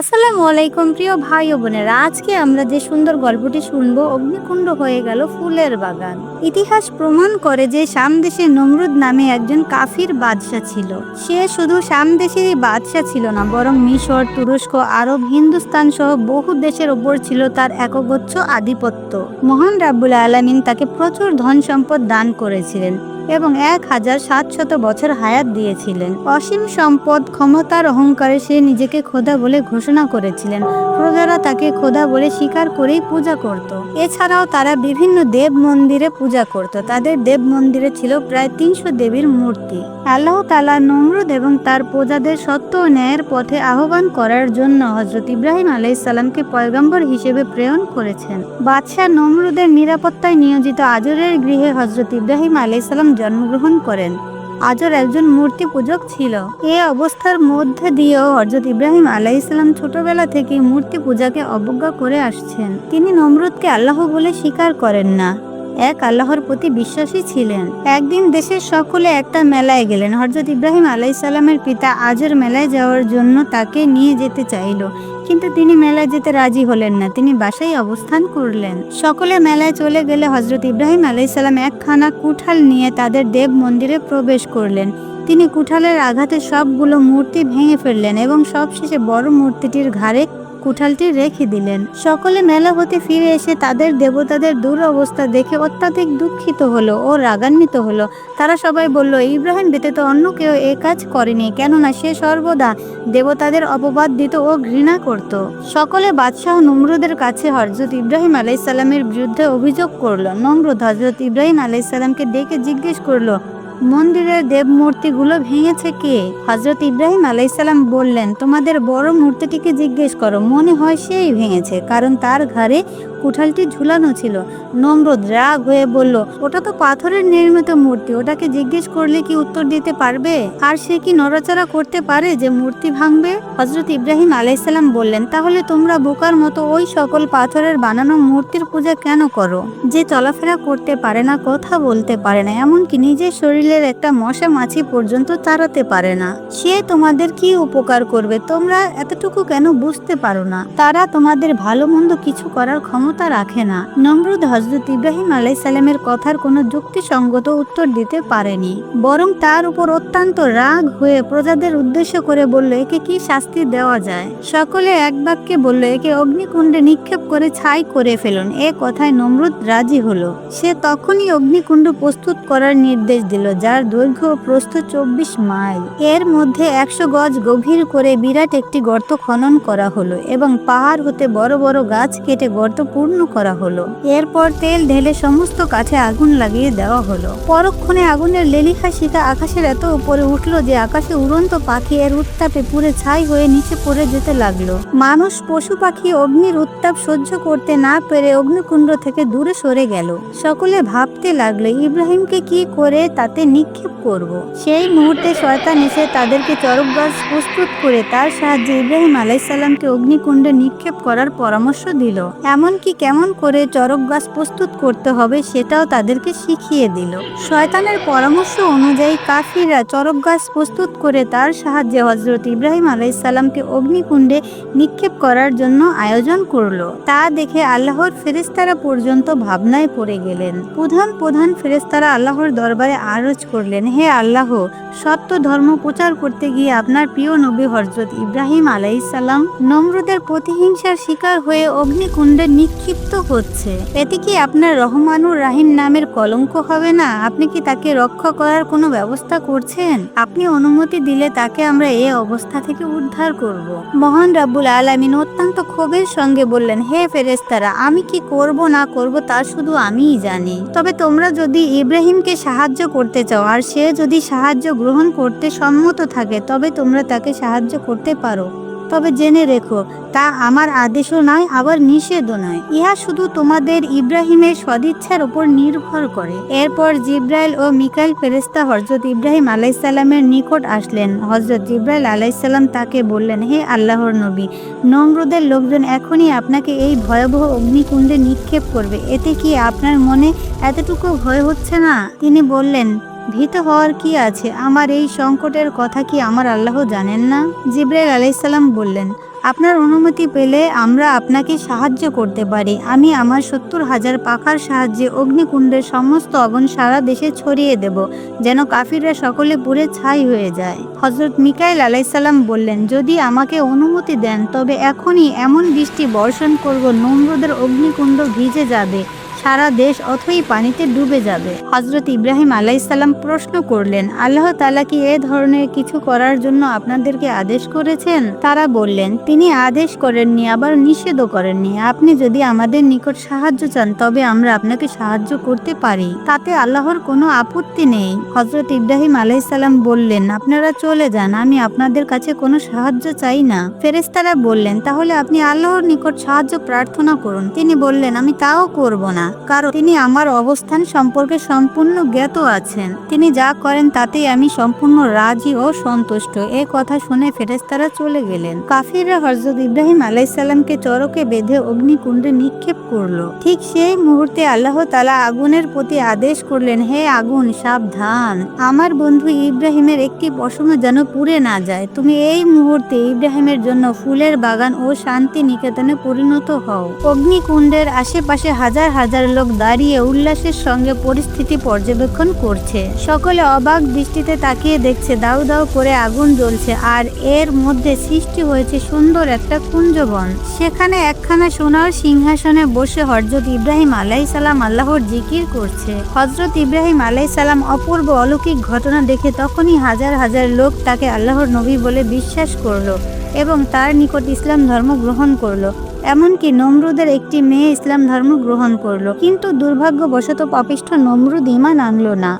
আসসালামু আলাইকুম, প্রিয় ভাই ও বোনেরা। আজকে আমরা যে সুন্দর গল্পটি শুনব, অগ্নিকুণ্ড হয়ে গেল ফুলের বাগান। ইতিহাস প্রমাণ করে যে সামদেশে নমরুদ নামে একজন কাফির বাদশা ছিল। সে শুধু সামদেশেরই বাদশা ছিল না, বরং মিশর, তুরস্ক, আরব, হিন্দুস্তান সহ বহু দেশের ওপর ছিল তার একগচ্ছ আধিপত্য। মহান রাব্বুল আলামিন তাকে প্রচুর ধন সম্পদ দান করেছিলেন। এবং এক হাজার সাতশত বছর হায়াত দিয়েছিলেন। অসীম সম্পদ, ক্ষমতার অহংকারে সে নিজেকে খোদা বলে ঘোষণা করেছিলেন। প্রজারা তাকে খোদা বলে স্বীকার করেই পূজা করত। এছাড়াও তারা বিভিন্ন দেব মন্দিরে পূজা করত। তাদের দেব মন্দিরে ছিল প্রায় তিনশো দেবীর মূর্তি। আল্লাহ তালা নমরুদ এবং তার প্রজাদের সত্য ও ন্যায়ের পথে আহ্বান করার জন্য হজরত ইব্রাহিম আলাইসাল্লামকে পয়গম্বর হিসেবে প্রেরণ করেছেন। বাদশাহ নমরুদের নিরাপত্তায় নিয়োজিত আজরের গৃহে হজরত ইব্রাহিম আলাইসাল্লাম জন্মগ্রহণ করেন। আজর একজন মূর্তি পূজক ছিল। এ অবস্থার মধ্যে দিয়েও হজরত ইব্রাহিম আলাইসাল্লাম ছোটবেলা থেকে মূর্তি পূজাকে অবজ্ঞা করে আসছেন। তিনি নমরুদকে আল্লাহ বলে স্বীকার করেন না। এক আল্লাহর প্রতি বিশ্বাসী ছিলেন। একদিন দেশের সকলে একটা মেলায় গেলেন। হজরত ইব্রাহিম আলাইসাল্লামের পিতা আজর মেলায় যাওয়ার জন্য তাকে নিয়ে যেতে চাইল। কিন্তু তিনি মেলায় যেতে রাজি হলেন না। তিনি বাসায় অবস্থান করলেন। সকলে মেলায় চলে গেলে হজরত ইব্রাহিম আলাইসাল্লাম একখানা কুঠাল নিয়ে তাদের দেব মন্দিরে প্রবেশ করলেন। তিনি কুঠালের আঘাতে সবগুলো মূর্তি ভেঙে ফেললেন এবং সবশেষে বড় মূর্তিটির ঘাড়ে কুঠালটি রেখে দিলেন। সকলে মেলা হতে ফিরে এসে তাদের দেবতাদের দুরবস্থা দেখে অত্যাধিক দুঃখিত হলো ও রাগান্বিত হলো। তারা সবাই বলল, ইব্রাহিম ব্যতীত অন্য কেউ এ কাজ করেনি, কেননা সে সর্বদা দেবতাদের অপবাদ দিত ও ঘৃণা করত। সকলে বাদশাহ নমরুদের কাছে হজরত ইব্রাহিম আলাইসাল্লামের বিরুদ্ধে অভিযোগ করল। নমরুদ হজরত ইব্রাহিম আলাইসাল্লামকে ডেকে জিজ্ঞেস করল মন্দিরের দেব মূর্তিগুলো ভেঙেছে কে? হজরত ইব্রাহিম আলাইসাল্লাম বললেন, তোমাদের বড় মূর্তিটিকে জিজ্ঞেস করো। মনে হয় সেই ভেঙেছে, কারণ তার ঘাড়ে কুঠালটি ঝুলানো ছিল। নমরুদ রাগ হয়ে বলল, ওটা তো পাথরের নির্মিত মূর্তি, ওটাকে জিজ্ঞেস করলে কি উত্তর দিতে পারবে? আর সে কি নড়াচড়া করতে পারে যে মূর্তি ভাঙবে? হজরত ইব্রাহিম আলাইসাল্লাম বললেন, তাহলে তোমরা বোকার মতো ওই সকল পাথরের বানানো মূর্তির পূজা কেন করো? যে চলাফেরা করতে পারে না, কথা বলতে পারে না, এমনকি নিজের শরীরের একটা মশা মাছি পর্যন্ত তাড়াতে পারে না। সে তোমাদের কি উপকার করবে? তোমরা এতটুকু কেন বুঝতে পারো না? তারা তোমাদের ভালো মন্দ কিছু করার ক্ষমতা রাখে না। নমরুদ হজরত ইব্রাহিম আলাইসাল্লামের কথার কোনো যুক্তিসঙ্গত উত্তর দিতে পারেনি। বরং তার উপর অত্যন্ত রাগ হয়ে প্রজাদের উদ্দেশ্য করে বলল, একে কি শাস্তি দেওয়া যায়? সকলে এক বাক্যে বলল, একে অগ্নিকুণ্ডে নিক্ষেপ করে ছাই করে ফেলুন। এ কথায় নমরুদ রাজি হলো। সে তখনই অগ্নিকুণ্ড প্রস্তুত করার নির্দেশ দিল, যার দৈর্ঘ্য প্রস্থ চব্বিশ মাইল। এর মধ্যে একশো গজ গভীর করে বিরাট একটি গর্ত খনন করা হলো এবং পাহাড় হতে বড় বড় গাছ কেটে গর্ত পূর্ণ করা হলো। এরপর তেল ঢেলে সমস্ত কাছে আগুন লাগিয়ে দেওয়া হলো। পরক্ষণে আগুনের লেলিখা শিখা আকাশের এত উপরে উঠল যে আকাশে উড়ন্ত পাখি এর উত্তাপে পুরে ছাই হয়ে নিচে পড়ে যেতে লাগল। মানুষ, পশু পাখি, অগ্নির উত্তাপ সহ্য করতে না পেরে অগ্নিকুণ্ড থেকে দূরে সরে গেল। সকলে ভাবতে লাগল, ইব্রাহিমকে কি করে তাতে নিক্ষেপ করব। সেই মুহূর্তে শয়তান এসে তাদেরকে চরক গাছ প্রস্তুত করে তার সাহায্যে ইব্রাহিম আলাইসাল্লামকে অগ্নিকুণ্ডে নিক্ষেপ করার পরামর্শ দিল। এমনকি কেমন করে চরক গাছ প্রস্তুত করতে হবে সেটাও তাদেরকে শিখিয়ে দিল। শয়তানের পরামর্শ অনুযায়ী কাফিররা চরক গাছ প্রস্তুত করে তার সাহায্যে হজরত ইব্রাহিম আলাইসাল্লামকে অগ্নিকুণ্ডে নিক্ষেপ করার জন্য আয়োজন করল। তা দেখে আল্লাহর ফেরেস্তারা পর্যন্ত ভাবনায় পড়ে গেলেন। প্রধান প্রধান ফেরেস্তারা আল্লাহর দরবারে আরজ করলেন, হে আল্লাহ, সত্য ধর্ম প্রচার করতে গিয়ে আপনার প্রিয় নবী হজরত ইব্রাহিম আলাইসাল্লাম নমরুদের প্রতিহিংসার শিকার হয়ে অগ্নিকুণ্ডে নিক্ষিপ্ত হচ্ছে। এতে কি আপনার রহমানুর রাহিম নামের কলঙ্ক হবে না? আপনি কি তাকে রক্ষা করার কোনো ব্যবস্থা করছেন? আপনি অনুমতি দিলে তাকে আমরা এই অবস্থা থেকে উদ্ধার করব। মহান রাব্বুল আলামিন অত্যন্ত ক্ষোভের সঙ্গে বললেন, হে ফেরেস্তারা আমি কি করব, না করব তা শুধু আমিই জানি। তবে তোমরা যদি ইব্রাহিমকে সাহায্য করতে চাও আর সে যদি সাহায্য গ্রহণ করতে সম্মত থাকে, তবে তোমরা তাকে সাহায্য করতে পারো। তবে জেনে রেখো, তা আমার আদেশও নয়, আবার নিষেধও নয়। ইহা শুধু তোমাদের ইব্রাহিমের সদিচ্ছার উপর নির্ভর করে। এরপর জিব্রাইল ও মিকাইল ফেরেস্তা হজরত ইব্রাহিম আলাইসাল্লামের নিকট আসলেন। হজরত জিব্রাইল আলাইসাল্লাম তাকে বললেন, হে আল্লাহর নবী, নমরুদের লোকজন এখনই আপনাকে এই ভয়াবহ অগ্নিকুণ্ডে নিক্ষেপ করবে। এতে কি আপনার মনে এতটুকু ভয় হচ্ছে না? তিনি বললেন ভীত হওয়ার কি আছে? আমার এই সংকটের কথা কি আমার আল্লাহ জানেন না? জিব্রাইল আলাইসাল্লাম বললেন, আপনার অনুমতি পেলে আমরা আপনাকে সাহায্য করতে পারি। আমি আমার সত্তর হাজার পাখার সাহায্যে অগ্নিকুণ্ডের সমস্ত আগুন সারা দেশে ছড়িয়ে দেব, যেন কাফিররা সকলে পুড়ে ছাই হয়ে যায়। হজরত মিকাইল আলাইসাল্লাম বললেন, যদি আমাকে অনুমতি দেন, তবে এখনই এমন বৃষ্টি বর্ষণ করব, নমরুদের অগ্নিকুণ্ড ভিজে যাবে। সারা দেশ অথই পানিতে ডুবে যাবে। হজরত ইব্রাহিম আলাইসাল্লাম প্রশ্ন করলেন, আল্লাহ তালা কি এ ধরনের কিছু করার জন্য আপনাদেরকে আদেশ করেছেন? তারা বললেন, তিনি আদেশ করেননি, আবার নিষেধও করেননি। আপনি যদি আমাদের নিকট সাহায্য চান, তবে আমরা আপনাকে সাহায্য করতে পারি। তাতে আল্লাহর কোনো আপত্তি নেই। হজরত ইব্রাহিম আলাইসাল্লাম বললেন, আপনারা চলে যান, আমি আপনাদের কাছে কোনো সাহায্য চাই না। ফেরেস্তারা বললেন, তাহলে আপনি আল্লাহর নিকট সাহায্য প্রার্থনা করুন। তিনি বললেন, আমি তাও করব না। কারণ তিনি আমার অবস্থান সম্পর্কে সম্পূর্ণ জ্ঞাত আছেন। তিনি যা করেন তাতেই আমি সম্পূর্ণ রাজি ও সন্তুষ্ট। এ কথা শুনে ফেরেস্তারা চলে গেলেন। কাফিররা হজরত ইব্রাহিম আলাইসাল্লামকে চরকে বেঁধে অগ্নিকুণ্ডে নিক্ষেপ করল। ঠিক সেই মুহূর্তে আল্লাহ তালা আগুনের প্রতি আদেশ করলেন, হে আগুন, সাবধান। আমার বন্ধু ইব্রাহিমের একটি পশম যেন পুড়ে না যায়। তুমি এই মুহূর্তে ইব্রাহিমের জন্য ফুলের বাগান ও শান্তি নিকেতনে পরিণত হও। অগ্নিকুণ্ডের আশেপাশে হাজার হাজার হাজার লোক দাঁড়িয়ে উল্লাসের সঙ্গে পরিস্থিতি পর্যবেক্ষণ করছে। সকলে অবাক দৃষ্টিতে তাকিয়ে দেখছে, দাউ দাউ করে আগুন জ্বলছে আর এর মধ্যে সৃষ্টি হয়েছে সুন্দর একটা কুঞ্জবন। সেখানে একখানা সোনার সিংহাসনে বসে হজরত ইব্রাহিম আলাই সালাম আল্লাহর জিকির করছে। হজরত ইব্রাহিম আলাই সালাম অপূর্ব অলৌকিক ঘটনা দেখে তখনই হাজার হাজার লোক তাকে আল্লাহর নবী বলে বিশ্বাস করল এবং তার নিকট ইসলাম ধর্ম গ্রহণ করল। এমনকি নমরুদের একটি মেয়ে ইসলাম ধর্ম গ্রহণ করল, কিন্তু দুর্ভাগ্যবশত পাপিষ্ঠ নমরুদ ইমান আনলো না।